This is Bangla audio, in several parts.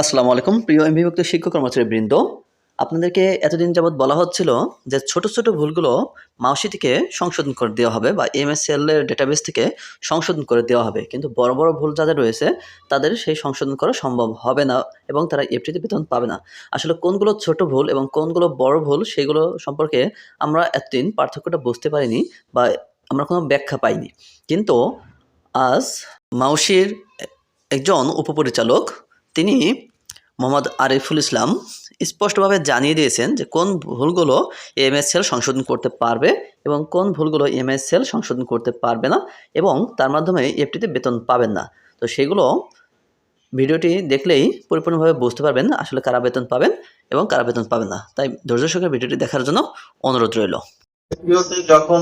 আসসালামু আলাইকুম। প্রিয় এমবিভুক্ত শিক্ষক কর্মচারী বৃন্দ, আপনাদেরকে এতদিন যাবৎ বলা হচ্ছিল যে ছোট ছোট ভুলগুলো মাউসি থেকে সংশোধন করে দেওয়া হবে বা এমএসএল এর ডেটাবেস থেকে সংশোধন করে দেওয়া হবে। কিন্তু বড় বড় ভুল যাদের রয়েছে, তাদের সেই সংশোধন করা সম্ভব হবে না এবং তারা এফটিতে বেতন পাবে না। আসলে কোনগুলো ছোট ভুল এবং কোনগুলো বড় ভুল সেগুলো সম্পর্কে আমরা এতদিন পার্থক্যটা বুঝতে পারিনি বা আমরা কোনো ব্যাখ্যা পাইনি। কিন্তু আজ মাউসির একজন উপপরিচালক তিনি মোহাম্মদ আরিফুল ইসলাম স্পষ্টভাবে জানিয়ে দিয়েছেন যে কোন ভুলগুলো এমএসএল সংশোধন করতে পারবে এবং কোন ভুলগুলো এমএসএল সংশোধন করতে পারবে না এবং তার মাধ্যমে এফটিতে বেতন পাবেন না। তো সেগুলো ভিডিওটি দেখলেই পরিপূর্ণভাবে বুঝতে পারবেন আসলে কারা বেতন পাবেন এবং কারা বেতন পাবেন না। তাই ধৈর্য সহকারে ভিডিওটি দেখার জন্য অনুরোধ রইল। যখন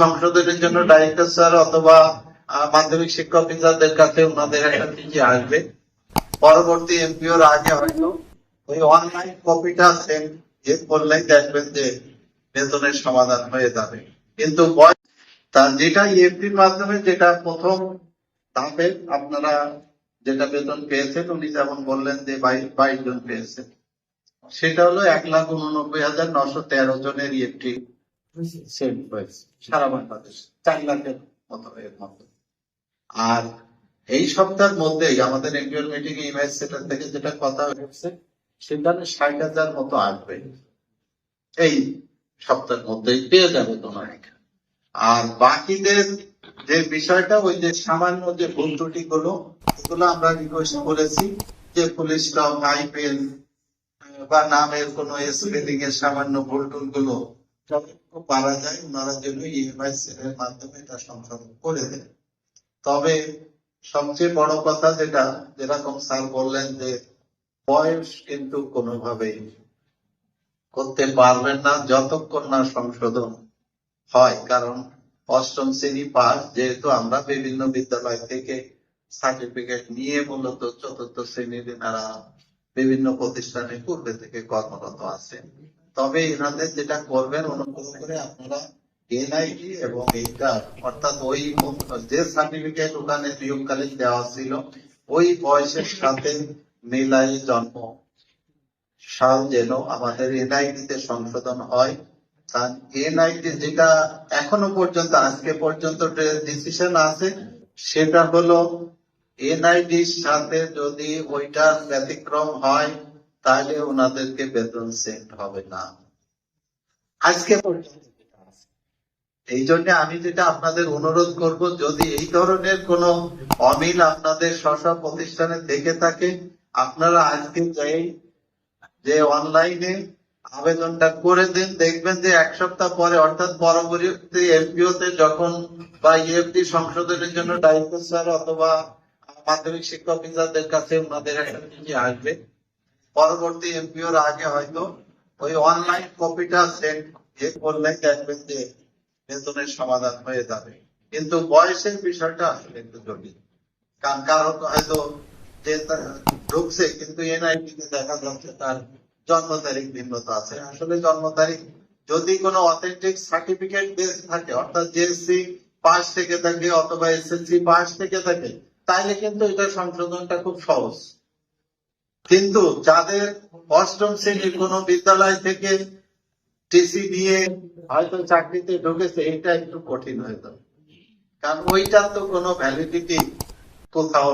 সংশোধনের জন্য ডাইরেক্টর স্যার অথবা মাধ্যমিক শিক্ষক কাছে ওনাদের একটা চিঠি আসবে। পরবর্তী এমপিওর আগে হয়তো ওই অনলাইন কপিটা সেন্ড যে করলেই দেখবেন যে বেতনের সমাধান হয়ে যাবে। কিন্তু তার যেটা ইএফটির মাধ্যমে যেটা প্রথম ধাপে আপনারা যেটা বেতন পেয়েছেন, উনি যেমন বললেন যে বাইশ বাইশ জন পেয়েছেন। সেটা হলো এক লাখ উননব্বই হাজার নশো তেরো জনের ইএফটি সেন্ড হয়েছে সারা বাংলাদেশ, চার লাখের মতো এর মতো আর এই সপ্তাহের মধ্যেই আমাদের এনজিওর মিটিং এ ইমেজ সেটার থেকে যেটা কথা হয়েছে, সেখানে ষাট হাজার মতো আসবে। এই সপ্তাহের মধ্যেই পেয়ে যাবে তোমার আর বাকিদের যে বিষয়টা, ওই যে সামান্য যে ভুল ত্রুটি গুলো এগুলো আমরা রিকোয়েস্ট করেছি যে পুলিশ লং আইপিএল বা নামের কোন স্পেলিং এর সামান্য ভুল টুলগুলো পারা যায়, ওনারা যেন ইএমআই সেলের মাধ্যমে এটা সংশোধন করে দেন। তবে সবচেয়ে বড় কথা যেটা, যেরকম স্যার বললেন যে বয়স কিন্তু কোনোভাবেই করতে পারবেন না যতক্ষণ না সংশোধন হয়। কারণ অষ্টম শ্রেণি পাস যেহেতু আমরা বিভিন্ন বিদ্যালয় থেকে সার্টিফিকেট নিয়ে মূলত চতুর্থ শ্রেণির এনারা বিভিন্ন প্রতিষ্ঠানে পূর্বে থেকে কর্মরত আছেন। তবে এনাদের যেটা করবেন, অনুগ্রহ করে আপনারা এনআইডি এবং এইটা অর্থাৎ ওই যে সার্টিফিকেট ওখানে নিয়োগকালীন দেওয়া ছিল, ওই বয়সের সাথে মিলাই জন্ম সাল যেন আমাদের এনআইডি তে সংশোধন হয় কারণ এনআইডি যেটা এখনও পর্যন্ত, আজকে পর্যন্ত ডিসিশন আছে, সেটা হলো এনআইডির সাথে যদি ওইটা ব্যতিক্রম হয়, তাহলে ওনাদেরকে বেতন সেন্ড হবে না আজকে পর্যন্ত। এই জন্য আমি যেটা আপনাদের অনুরোধ করব, যদি এই ধরনের কোনো অমিল আপনাদের স্ব প্রতিষ্ঠানে থেকে থাকে, আপনারা আজকে যাই, যে অনলাইনে আবেদনটা করে দিন, দেখবেন যে এক সপ্তাহ পরে, অর্থাৎ পরবর্তী এমপিও তে যখন বা ইএফটি সংশোধনের জন্য ডাইরেক্টর স্যার অথবা মাধ্যমিক শিক্ষক অফিসারদের কাছে ওনাদের একটা চিঠি আসবে। পরবর্তী এমপিওর আগে হয়তো ওই অনলাইন কপিটা সেন্ড এ করলেই দেখবেন যে বেতনের সমাধান হয়ে যাবে। কিন্তু বয়সের বিষয়টা আসলে একটু জটিল। কারণ কারণ হয়তো যে ঢুকছে, কিন্তু এনআইডি তে দেখা যাচ্ছে তার জন্ম তারিখ ভিন্নতা আছে। আসলে জন্ম তারিখ যদি কোনো অথেন্টিক সার্টিফিকেট বেস থাকে, অর্থাৎ জেএসসি পাস থেকে থাকে অথবা এসএসসি পাস থেকে থাকে, তাইলে কিন্তু এটা সংশোধনটা খুব সহজ। কিন্তু যাদের অষ্টম শ্রেণির কোনো বিদ্যালয় থেকে টিসি নিয়ে হয়তো চাকরিতে ঢুকেছে, এটা একটু কঠিন হয়ে যাবে। কারণ ওইটা তো কোনো ভ্যালিডিটি কোথাও